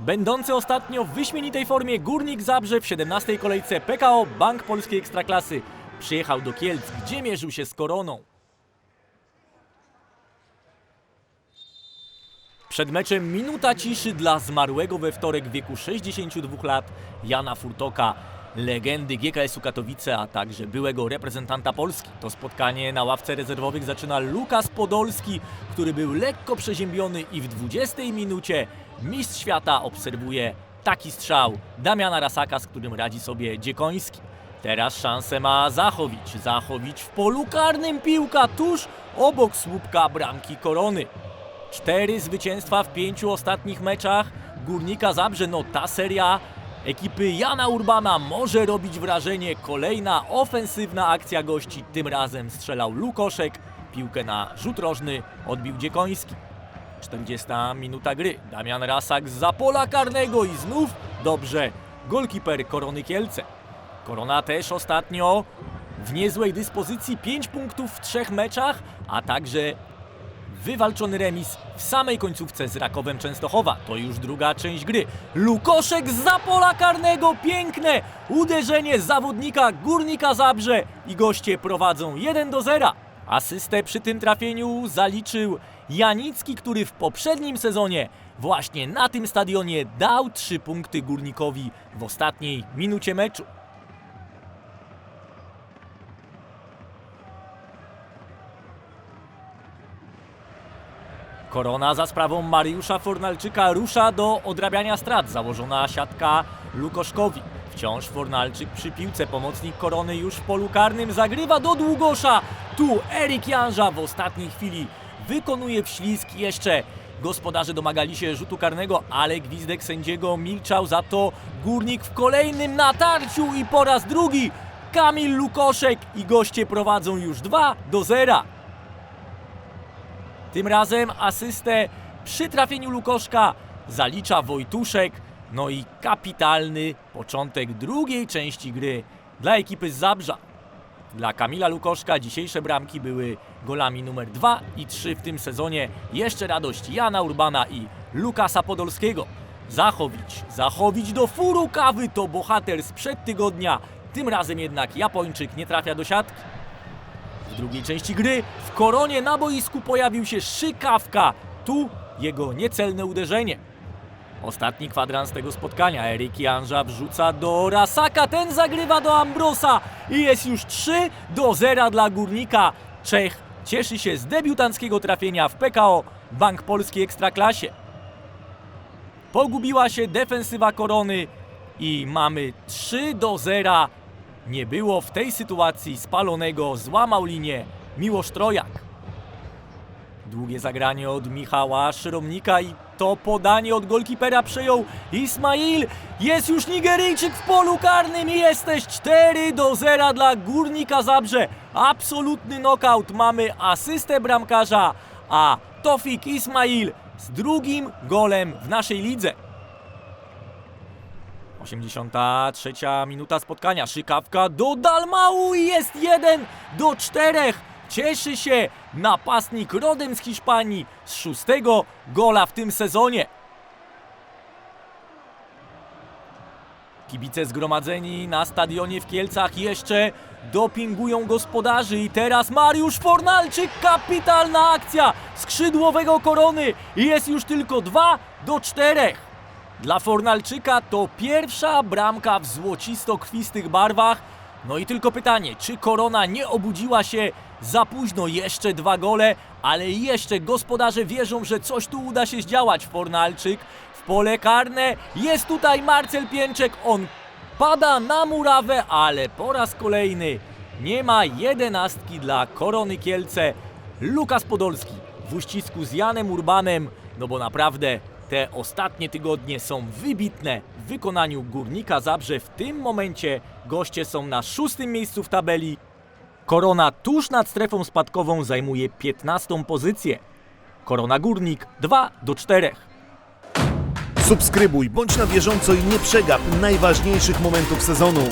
Będący ostatnio w wyśmienitej formie Górnik Zabrze w 17. kolejce PKO Bank Polskiej Ekstraklasy przyjechał do Kielc, gdzie mierzył się z Koroną. Przed meczem minuta ciszy dla zmarłego we wtorek w wieku 62 lat Jana Furtoka, legendy GKS-u Katowice, a także byłego reprezentanta Polski. To spotkanie na ławce rezerwowych zaczyna Lukas Podolski, który był lekko przeziębiony i w 20 minucie mistrz świata obserwuje taki strzał Damiana Rasaka, z którym radzi sobie Dziekoński. Teraz szansę ma Zachowicz. Zachowicz w polu karnym piłka tuż obok słupka bramki Korony. Cztery zwycięstwa w pięciu ostatnich meczach Górnika Zabrze. No ta seria ekipy Jana Urbana może robić wrażenie. Kolejna ofensywna akcja gości. Tym razem strzelał Lukoszek. Piłkę na rzut rożny odbił Dziekoński. 40 minuta gry. Damian Rasak za pola karnego i znów dobrze. Golkiper Korony Kielce. Korona też ostatnio w niezłej dyspozycji. 5 punktów w trzech meczach, a także wywalczony remis w samej końcówce z Rakowem Częstochowa. To już druga część gry. Lukoszek za pola karnego, piękne uderzenie zawodnika Górnika Zabrze i goście prowadzą 1 do 0. Asystę przy tym trafieniu zaliczył Janicki, który w poprzednim sezonie właśnie na tym stadionie dał 3 punkty Górnikowi w ostatniej minucie meczu. Korona za sprawą Mariusza Fornalczyka rusza do odrabiania strat. Założona siatka Lukoszkowi. Wciąż Fornalczyk przy piłce. Pomocnik Korony już w polu karnym zagrywa do Długosza. Tu Erik Janża w ostatniej chwili wykonuje wślizg. Jeszcze gospodarze domagali się rzutu karnego, ale gwizdek sędziego milczał. Za to Górnik w kolejnym natarciu i po raz drugi Kamil Lukoszek i goście prowadzą już 2 do 0. Tym razem asystę przy trafieniu Lukoszka zalicza Wojtuszek. No i kapitalny początek drugiej części gry dla ekipy z Zabrza. Dla Kamila Lukoszka dzisiejsze bramki były golami numer 2 i 3 w tym sezonie. Jeszcze radość Jana Urbana i Lukasa Podolskiego. Zachowicz, Zachowicz do furu kawy to bohater sprzed tygodnia. Tym razem jednak Japończyk nie trafia do siatki. Drugiej części gry w koronie na boisku pojawił się Szykawka. Tu jego niecelne uderzenie. Ostatni kwadrans tego spotkania. Erik Janża wrzuca do Rasaka. Ten zagrywa do Ambrosa. I jest już 3 do 0 dla Górnika. Czech cieszy się z debiutanckiego trafienia w PKO Bank Polski Ekstraklasie. Pogubiła się defensywa korony i mamy 3 do 0. Nie było w tej sytuacji spalonego, złamał linię Miłosz Trojak. Długie zagranie od Michała Szromnika i to podanie od golkipera przejął Ismail. Jest już Nigeryjczyk w polu karnym i jesteś 4 do 0 dla Górnika Zabrze. Absolutny knockout. Mamy asystę bramkarza, a Tofik Ismail z drugim golem w naszej lidze. 83 minuta spotkania. Szykawka do Dalmau i jest 1 do 4. Cieszy się napastnik rodem z Hiszpanii z szóstego gola w tym sezonie. Kibice zgromadzeni na stadionie w Kielcach jeszcze dopingują gospodarzy i teraz Mariusz Fornalczyk, kapitalna akcja skrzydłowego korony jest już tylko 2 do 4. Dla Fornalczyka to pierwsza bramka w złocisto-krwistych barwach. No i tylko pytanie, czy Korona nie obudziła się za późno? Jeszcze dwa gole, ale jeszcze gospodarze wierzą, że coś tu uda się zdziałać. Fornalczyk w pole karne, jest tutaj Marcel Pięczek, on pada na murawę, ale po raz kolejny nie ma jedenastki dla Korony Kielce. Lukas Podolski w uścisku z Janem Urbanem, no bo naprawdę te ostatnie tygodnie są wybitne w wykonaniu Górnika Zabrze. W tym momencie goście są na szóstym miejscu w tabeli. Korona tuż nad strefą spadkową zajmuje 15 pozycję. Korona Górnik 2 do 4. Subskrybuj, bądź na bieżąco i nie przegap najważniejszych momentów sezonu.